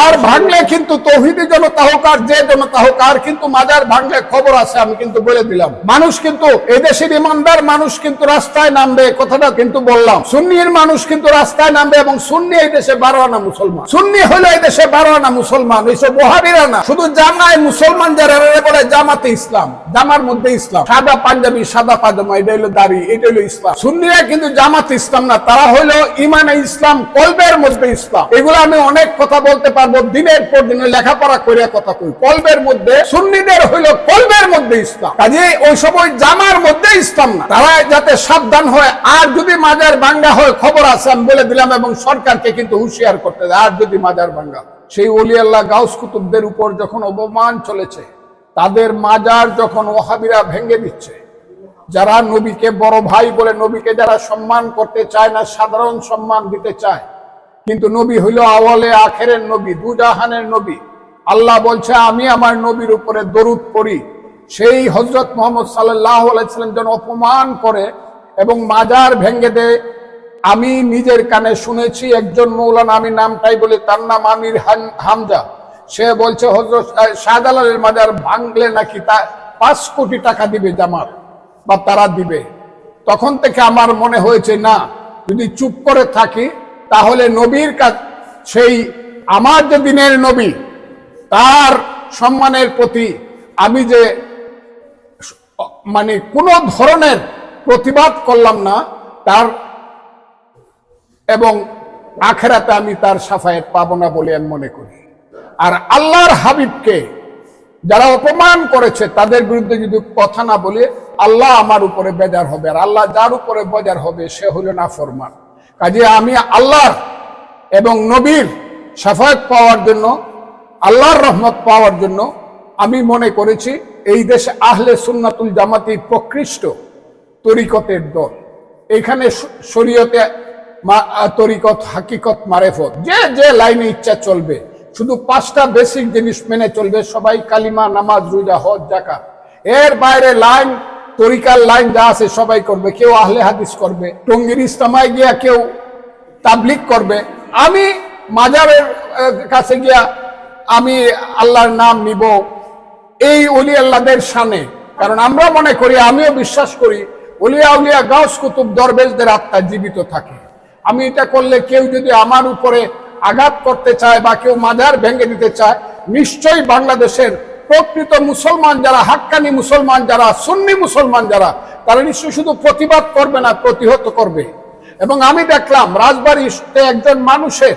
আর ভাঙলে কিন্তু তৌহিদি জনতা হোক আর যে জনতা হোক, আর কিন্তু মাজার ভাঙলে খবর আছে, আমি কিন্তু বলে দিলাম। মানুষ কিন্তু, এদেশের ইমানদার মানুষ কিন্তু রাস্তায় নামবে কথাটা কিন্তু বললাম। সুন্নির মানুষ কিন্তু রাস্তায় নামবে এবং সুন্নি এই দেশে বারো আনা মুসলমান। সুন্নি হলো এই দেশে বারো আনা মুসলমান এইসব ওহাবিরা না। শুধু জামায় মুসলমান যারা বলে জামাতে ইসলাম, জামার মধ্যে ইসলাম। সাদা পাঞ্জাবি, সাদা পাজামা, এটা হলো দাড়ি, এটা হলো ইসলাম। সুন্নিরা কিন্তু জামাত ইসলাম না, তারা হলো ইমানে ইসলাম, কলবের মধ্যে ইসলাম। এগুলো আমি অনেক কথা বলতে পারব, দিনের পর দিনে লেখাপড়া করে কথা কই। কলবের মধ্যে, সুন্নিদের হইল কলবের মধ্যে ইসলাম। কাজে ওই সময় জামার মধ্যে ইসলাম না। তারা যাতে সাবধান হয়, আর যদি মাজার ভাঙ্গা হয়, খবর আছে, আমি বলে দিলাম, এবং সরকারকে কিন্তু হুঁশিয়ার করতে দেয়, আর যদি মাজার ভাঙ্গা সেই অলি আল্লাহ গাউস কুতুবদের উপর যখন অপমান চলেছে, তাদের মাজার যখন ওহাবিরা ভেঙে দিচ্ছে, যারা নবীকে বড় ভাই বলে, নবীকে যারা সম্মান করতে চায় না, সাধারণ সম্মান দিতে চায় কিন্তু নবী হইল আওয়ালে আখেরের নবী, দুজাহানের নবী। আল্লাহ বলছে, আমি আমার নবীর উপরে দরুদ পড়ি। সেই হজরত মোহাম্মদ সাল্লাহ আলাইসাল্লাম যেন অপমান করে এবং মাজার ভেঙ্গে দেয়। আমি নিজের কানে শুনেছি, একজন মৌলানা, আমি নামটাই বলি, তার নাম আমির হামজা। সে বলছে হজরত শাহজালালের মাজার ভাঙলে নাকি তা পাঁচ কোটি টাকা দিবে জামাত বা তারা দিবে? তখন থেকে আমার মনে হয়েছে, না, যদি চুপ করে থাকি তাহলে নবীর কাছ সেই আমার যে দিনের নবী, তার সম্মানের প্রতি আমি যে মানে কোনো ধরনের প্রতিবাদ করলাম না, তার এবং আখেরাতে আমি তার সাফায়েত পাবো না বলে আমি মনে করি। আর আল্লাহর হাবিবকে যারা অপমান করেছে, তাদের বিরুদ্ধে যদি কথা না বলে, আল্লাহ আমার উপরে বেজার হবে। আর আল্লাহ যার উপরে বেজার হবে, সে হলো না ফরমান কাজে আমি আল্লাহর এবং নবীর সাফায়াত পাওয়ার জন্য, আল্লাহর রহমত পাওয়ার জন্য আমি মনে করেছি এই দেশে আহলে সুন্নাতুল জামাতি প্রকৃষ্ট তরিকতের দল। এখানে শরীয়তে তরিকত, হাকিকত, মারেফত, যে যে লাইনে ইচ্ছা চলবে, শুধু পাঁচটা বেসিক জিনিস মেনে চলবে, সবাই কালিমা, নামাজ, রোজা, হজ জাকাত এর বাইরে লাইন, তরিকার লাইন যা আছে সবাই করবে, কেউ আহলে হাদিস করবে, টঙ্গির ইস্তামায় গিয়া কেউ তাবলিক করবে। আমি মাজারের কাছে গিয়া আমি আল্লাহর নাম নিব এই অলি আল্লাহদের সানে কারণ আমরা মনে করি, আমিও বিশ্বাস করি অলিয়া উলিয়া গাউস কুতুব দরবেশদের আত্মা জীবিত থাকে। আমি এটা করলে কেউ যদি আমার উপরে আঘাত করতে চায় বা কেউ মাজার ভেঙে দিতে চায়, নিশ্চয়ই বাংলাদেশের প্রকৃত মুসলমান যারা, হাক্কানি মুসলমান যারা, সুন্নি মুসলমান যারা, তারা নিশ্চয়ই শুধু প্রতিবাদ করবে না, প্রতিহত করবে। এবং আমি দেখলাম রাজবাড়িতে একজন মানুষের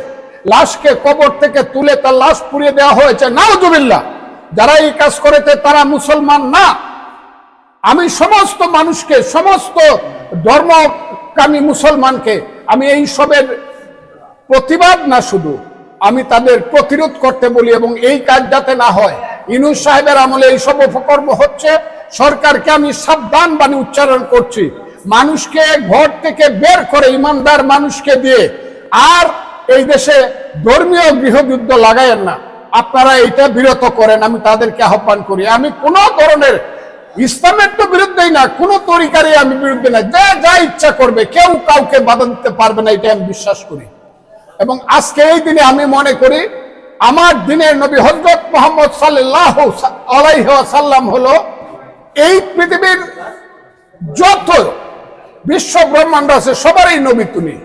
লাশকে কবর থেকে তুলে তার লাশ পুড়িয়ে দেওয়া হয়েছে। নাউজুবিল্লাহ। যারা এই কাজ করেছে তারা মুসলমান না। আমি সমস্ত মানুষকে, সমস্ত ধর্মকামী মুসলমানকে আমি এই সবের প্রতিবাদ না শুধু, আমি তাদের প্রতিরোধ করতে বলি এবং এই কাজ যাতে না হয়। ইনুস সাহেবের আমলে এই সব উপকর্ম হচ্ছে। সরকারকে আমি সাবধান বাণী উচ্চারণ করছি। মানুষকে ঘর থেকে বের করে, ইমানদার মানুষকে দিয়ে। আর এই দেশে ধর্মীয় গৃহযুদ্ধ লাগায়েন না। আপনারা এটা বিরত করেন, আমি তাদেরকে আহ্বান করি। আমি কোনো ধরনের ইসলামের তো বিরুদ্ধেই না, কোন তরিকারই আমি বিরুদ্ধে না। যা যা ইচ্ছা করবে, কেউ কাউকে বাধা দিতে পারবে না, এটা আমি বিশ্বাস করি। এবং আজকে এই দিনে আমি মনে করি, আমার দিনের নবী হজরত মোহাম্মদ সাল্লাহ সাল্লাম হলো এই পৃথিবীর যত বিশ্ব ব্রহ্মাণ্ড আছে, সবারই নবী তুমি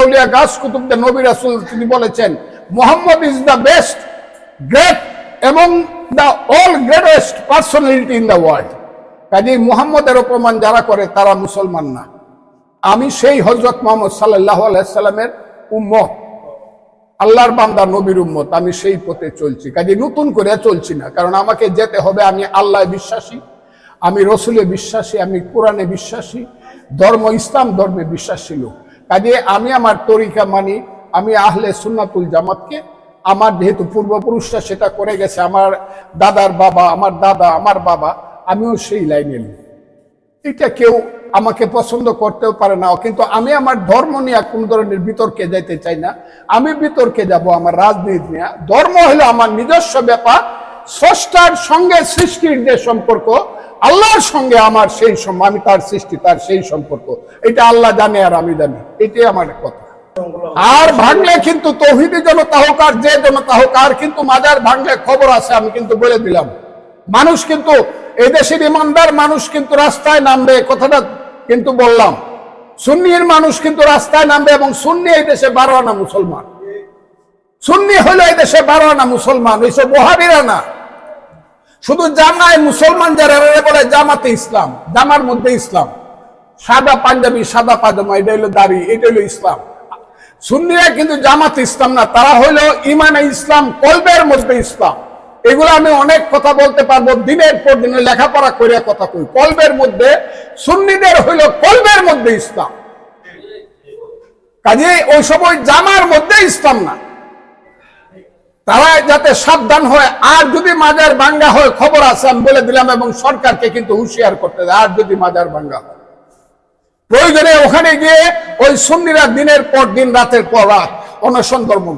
আউলিয়া গাছ কুতুবদের নবী রাসুল তিনি বলেছেন, Muhammad is the best great এবং the all greatest personality in the world কাজেই মুহাম্মদের অপমান যারা করে, তারা মুসলমান না। আমি সেই হজরত মোহাম্মদ সাল্লাহ আলাইসাল্লামের উম্মত। আল্লাহর বান্দা, নবীর উম্মত। আমি সেই পথে চলছি। কাজে নতুন করে চলছি না। কারণ আমাকে যেতে হবে, আমি আল্লাহ বিশ্বাসী, আমি রসুলে বিশ্বাসী, আমি কোরআনে বিশ্বাসী ধর্ম, ইসলাম ধর্মে বিশ্বাসী লোক। কাজে আমি আমার তরিকা মানি, আমি আহলে সুন্নাতুল জামাতকে, আমার যেহেতু পূর্বপুরুষরা সেটা করে গেছে, আমার দাদার বাবা, আমার দাদা, আমার বাবা, আমিও সেই লাইনে লোক এটা কেউ আমাকে পছন্দ করতেও পারে না, কিন্তু আমি আমার ধর্ম নিয়ে কোন ধরনের বিতর্কে যাইতে চাই না। আমি বিতর্কে যাব আমার রাজনীতি নিয়ে। ধর্ম হলো আমার নিজস্ব ব্যাপার, স্রষ্টার সঙ্গে সৃষ্টির যে সম্পর্ক আল্লাহর সঙ্গে আমার সেই আমি তার সৃষ্টি, তার সেই সম্পর্ক। এটা আল্লাহ জানে আর আমি জানি। এটাই আমার কথা। আর ভাঙলে কিন্তু তৌহিদি জনতা হোক আর যে জনতা হোক, আর কিন্তু মাজার ভাঙলে খবর আছে, আমি কিন্তু বলে দিলাম। মানুষ কিন্তু এই দেশের ইমানদার মানুষ কিন্তু রাস্তায় নামবে কথাটা কিন্তু বললাম। সুন্নির মানুষ কিন্তু রাস্তায় নামবে এবং সুন্নি এই দেশে বারো আনা মুসলমান। সুন্নি হলো এই দেশে বারো আনা মুসলমান ওইসব ওহাবিরা না জামায় মুসলমান যারা বলে জামাতে ইসলাম, জামার মধ্যে ইসলাম। সাদা পাঞ্জাবি, সাদা পাজামা, এটা হলো দাড়ি, এটা হলো ইসলাম। সুন্নিরা কিন্তু জামাত ইসলাম না, তারা হইল ইমানে ইসলাম, কলবের মধ্যে ইসলাম। এগুলো আমি অনেক কথা বলতে পারব, দিনের পর দিনে লেখাপড়া করে কথা কই। কলবের মধ্যে, সুন্নিদের হইল কলবের মধ্যে ইসলাম। কাজে ওই সময় জামার মধ্যে ইসলাম না। তারা যাতে সাবধান হয়, আর যদি মাজার বাঙ্গা হয়, খবর আছে, আমি বলে দিলাম, এবং সরকারকে কিন্তু হুঁশিয়ার করতে আর যদি মাজার বাঙ্গা হয়। প্রয়োজনে ওখানে গিয়ে ওই সুন্নিরা দিনের পর দিন, রাতের পর রাত অনশন করবে